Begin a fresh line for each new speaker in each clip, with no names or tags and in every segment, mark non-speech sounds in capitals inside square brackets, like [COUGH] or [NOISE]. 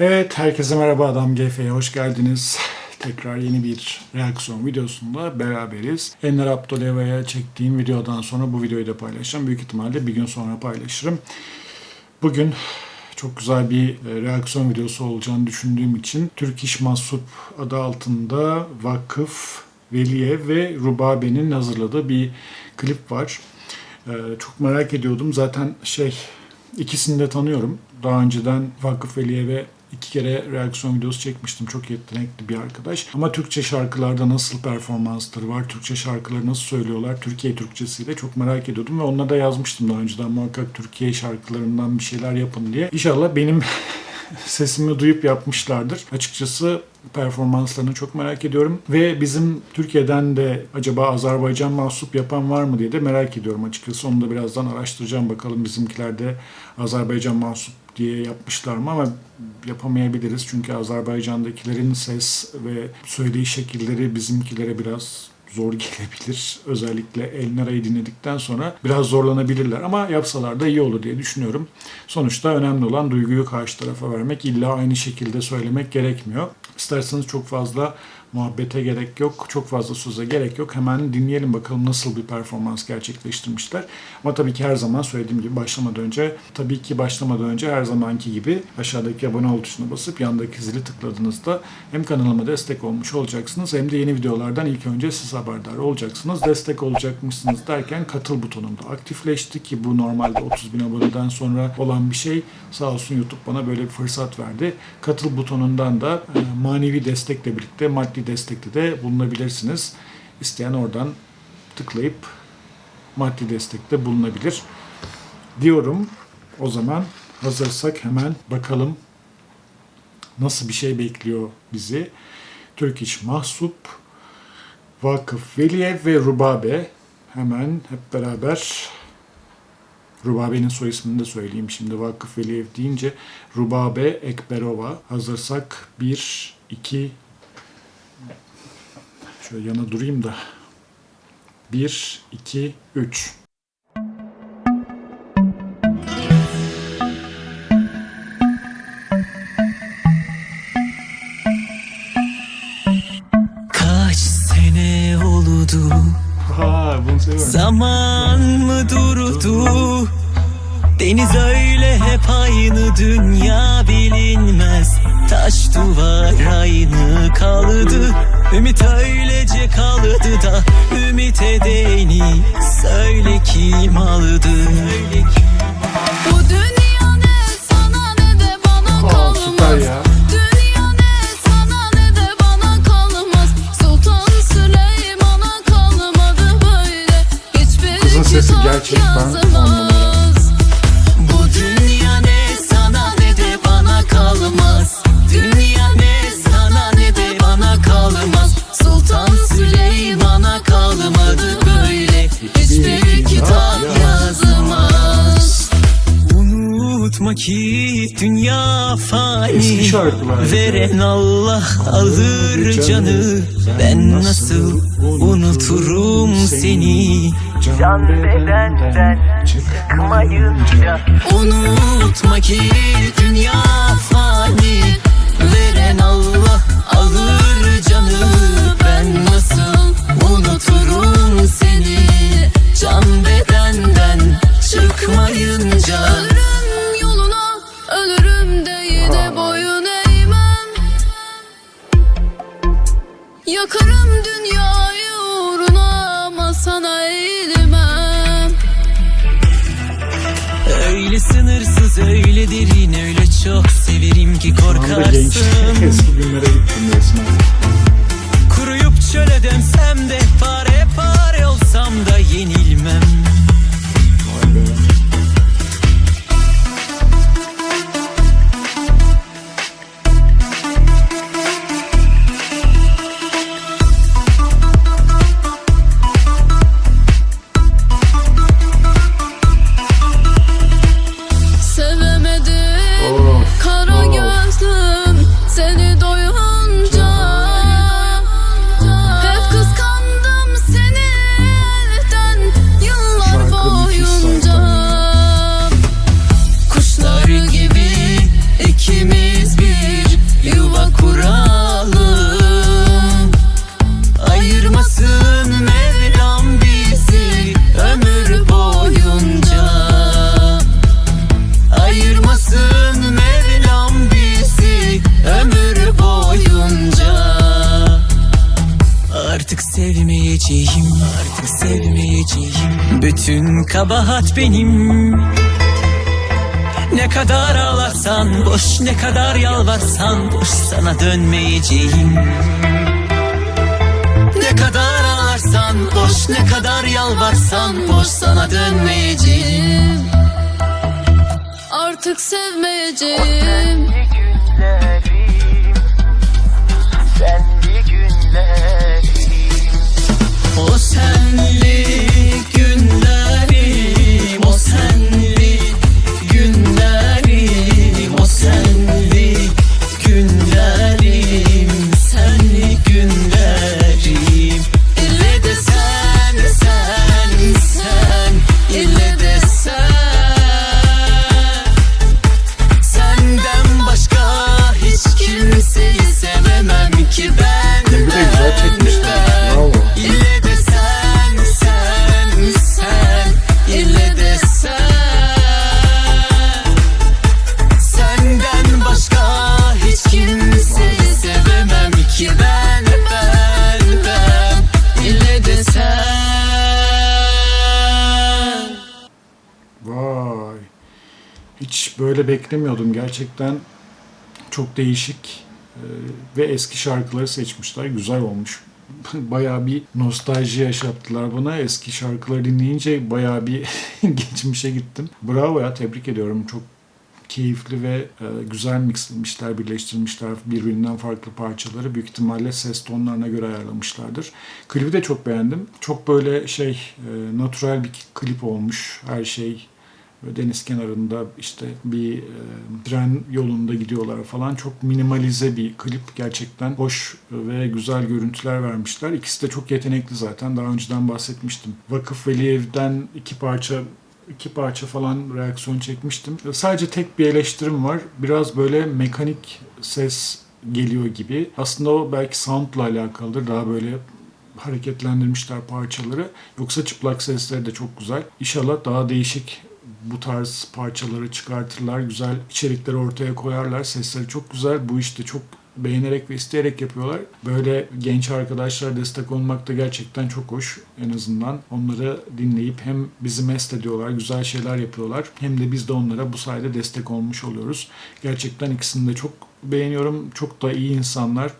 Evet, herkese merhaba Adam GF'ye hoş geldiniz. Tekrar yeni bir reaksiyon videosunda beraberiz. Enler Abdoleva'ya çektiğim videodan sonra bu videoyu da paylaşacağım. Büyük ihtimalle bir gün sonra paylaşırım. Bugün çok güzel bir e, reaksiyon videosu olacağını düşündüğüm için Türk İş Mahsup adı altında Vakıf, Veliye ve Rubabe'nin hazırladığı bir klip var. Ee, çok merak ediyordum. Zaten şey ikisini de tanıyorum. Daha önceden Vakıf Veli'ye ve iki kere reaksiyon videosu çekmiştim. Çok yetenekli bir arkadaş. Ama Türkçe şarkılarda nasıl performansları var? Türkçe şarkıları nasıl söylüyorlar? Türkiye Türkçesiyle çok merak ediyordum ve onunla da yazmıştım daha önceden. Muhakkak Türkiye şarkılarından bir şeyler yapın diye. İnşallah benim [LAUGHS] sesimi duyup yapmışlardır. Açıkçası performanslarını çok merak ediyorum. Ve bizim Türkiye'den de acaba Azerbaycan mahsup yapan var mı diye de merak ediyorum açıkçası. Onu da birazdan araştıracağım bakalım bizimkiler de Azerbaycan mahsup diye yapmışlar mı ama yapamayabiliriz. Çünkü Azerbaycan'dakilerin ses ve söyleyiş şekilleri bizimkilere biraz zor gelebilir. Özellikle Elnara'yı dinledikten sonra biraz zorlanabilirler ama yapsalar da iyi olur diye düşünüyorum. Sonuçta önemli olan duyguyu karşı tarafa vermek. İlla aynı şekilde söylemek gerekmiyor. İsterseniz çok fazla muhabbete gerek yok. Çok fazla söze gerek yok. Hemen dinleyelim bakalım nasıl bir performans gerçekleştirmişler. Ama tabii ki her zaman söylediğim gibi başlamadan önce tabii ki başlamadan önce her zamanki gibi aşağıdaki abone ol tuşuna basıp yandaki zili tıkladığınızda hem kanalıma destek olmuş olacaksınız hem de yeni videolardan ilk önce siz haberdar olacaksınız. Destek olacakmışsınız derken katıl butonunda aktifleşti ki bu normalde 30 bin aboneden sonra olan bir şey. Sağ olsun YouTube bana böyle bir fırsat verdi. Katıl butonundan da e, manevi destekle birlikte maddi destekte de bulunabilirsiniz. İsteyen oradan tıklayıp maddi destekte bulunabilir. Diyorum o zaman hazırsak hemen bakalım nasıl bir şey bekliyor bizi. Türk İş Mahsup, Vakıf Veliyev ve Rubabe hemen hep beraber Rubabe'nin soy ismini de söyleyeyim şimdi Vakıf Veliyev deyince Rubabe Ekberova hazırsak 1 2 Şöyle yana durayım da. 1 2 3
Deniz öyle hep aynı Dünya bilinmez. Taş duvar aynı kaldı Ümit öylece kaldı da. Ümit edeni Söyle kim aldı?
Bu dünya
Veren Allah alır canı. Ben nasıl unuturum seni?
Can bedenden çıkmayınca
Unutma ki dünya fani öyle derin öyle çok severim ki korkarsın [LAUGHS]
eski günlere gittim resmen.
Kuruyup çöle dönsem de pare pare olsam da yenilmem
kuralım. Ayırmasın
bizi
ömür
boyunca.
Ayırmasın
Mevlam bizi ömür boyunca. Artık sevmeyeceğim, artık sevmeyeceğim.
Bütün kabahat benim. Ne kadar ağlarsan boş Ne kadar yalvarsan boş Sana dönmeyeceğim. Ne kadar ağlarsan boş Ne kadar yalvarsan boş Sana dönmeyeceğim.
Artık sevmeyeceğim.
Günlerim Senli günlerim.
O senli
böyle beklemiyordum gerçekten. Çok değişik e, ve eski şarkıları seçmişler. Güzel olmuş. [LAUGHS] Bayağı bir nostalji yaşattılar bana. Eski şarkıları dinleyince bayağı bir [LAUGHS] geçmişe gittim. Bravo ya tebrik ediyorum. Çok keyifli ve e, güzel mixlemişler, birleştirmişler birbirinden farklı parçaları. Büyük ihtimalle ses tonlarına göre ayarlamışlardır. Klibi de çok beğendim. Çok böyle şey, e, natural bir klip olmuş. Her şey deniz kenarında işte bir e, tren yolunda gidiyorlar falan. Çok minimalize bir klip. Gerçekten hoş ve güzel görüntüler vermişler. İkisi de çok yetenekli zaten. Daha önceden bahsetmiştim. Vakıf Veliev'den iki parça iki parça falan reaksiyon çekmiştim. Sadece tek bir eleştirim var. Biraz böyle mekanik ses geliyor gibi. Aslında o belki soundla alakalıdır. Daha böyle hareketlendirmişler parçaları. Yoksa çıplak sesleri de çok güzel. İnşallah daha değişik bu tarz parçaları çıkartırlar. Güzel içerikleri ortaya koyarlar. Sesleri çok güzel. Bu işte çok beğenerek ve isteyerek yapıyorlar. Böyle genç arkadaşlara destek olmak da gerçekten çok hoş. En azından onları dinleyip hem bizi mest ediyorlar, güzel şeyler yapıyorlar. Hem de biz de onlara bu sayede destek olmuş oluyoruz. Gerçekten ikisini de çok beğeniyorum. Çok da iyi insanlar.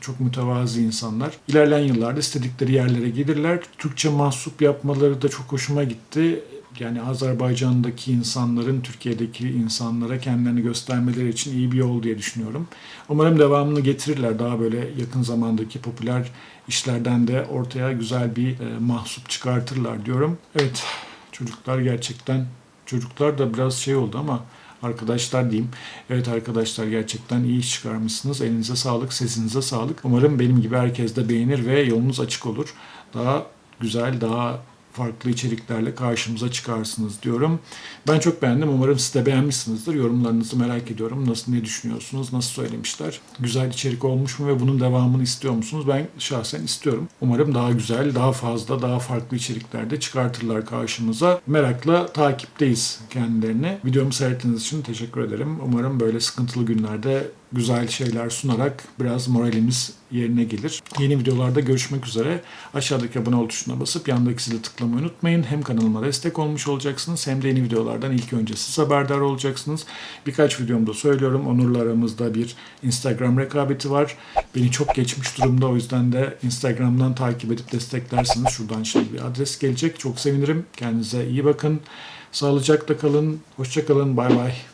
Çok mütevazi insanlar. İlerleyen yıllarda istedikleri yerlere gelirler. Türkçe mahsup yapmaları da çok hoşuma gitti. Yani Azerbaycan'daki insanların Türkiye'deki insanlara kendilerini göstermeleri için iyi bir yol diye düşünüyorum. Umarım devamını getirirler. Daha böyle yakın zamandaki popüler işlerden de ortaya güzel bir e, mahsup çıkartırlar diyorum. Evet çocuklar gerçekten çocuklar da biraz şey oldu ama arkadaşlar diyeyim. Evet arkadaşlar gerçekten iyi iş çıkarmışsınız. Elinize sağlık, sesinize sağlık. Umarım benim gibi herkes de beğenir ve yolunuz açık olur. Daha güzel, daha farklı içeriklerle karşımıza çıkarsınız diyorum. Ben çok beğendim. Umarım siz de beğenmişsinizdir. Yorumlarınızı merak ediyorum. Nasıl ne düşünüyorsunuz? Nasıl söylemişler? Güzel içerik olmuş mu ve bunun devamını istiyor musunuz? Ben şahsen istiyorum. Umarım daha güzel, daha fazla, daha farklı içeriklerde çıkartırlar karşımıza. Merakla takipteyiz kendilerini. Videomu seyrettiğiniz için teşekkür ederim. Umarım böyle sıkıntılı günlerde güzel şeyler sunarak biraz moralimiz yerine gelir. Yeni videolarda görüşmek üzere. Aşağıdaki abone ol tuşuna basıp yandaki zili tıklamayı unutmayın. Hem kanalıma destek olmuş olacaksınız hem de yeni videolardan ilk önce siz haberdar olacaksınız. Birkaç videomda söylüyorum. Onur'la aramızda bir Instagram rekabeti var. Beni çok geçmiş durumda o yüzden de Instagram'dan takip edip desteklersiniz. Şuradan şimdi bir adres gelecek. Çok sevinirim. Kendinize iyi bakın. Sağlıcakla kalın. Hoşça kalın. Bay bay.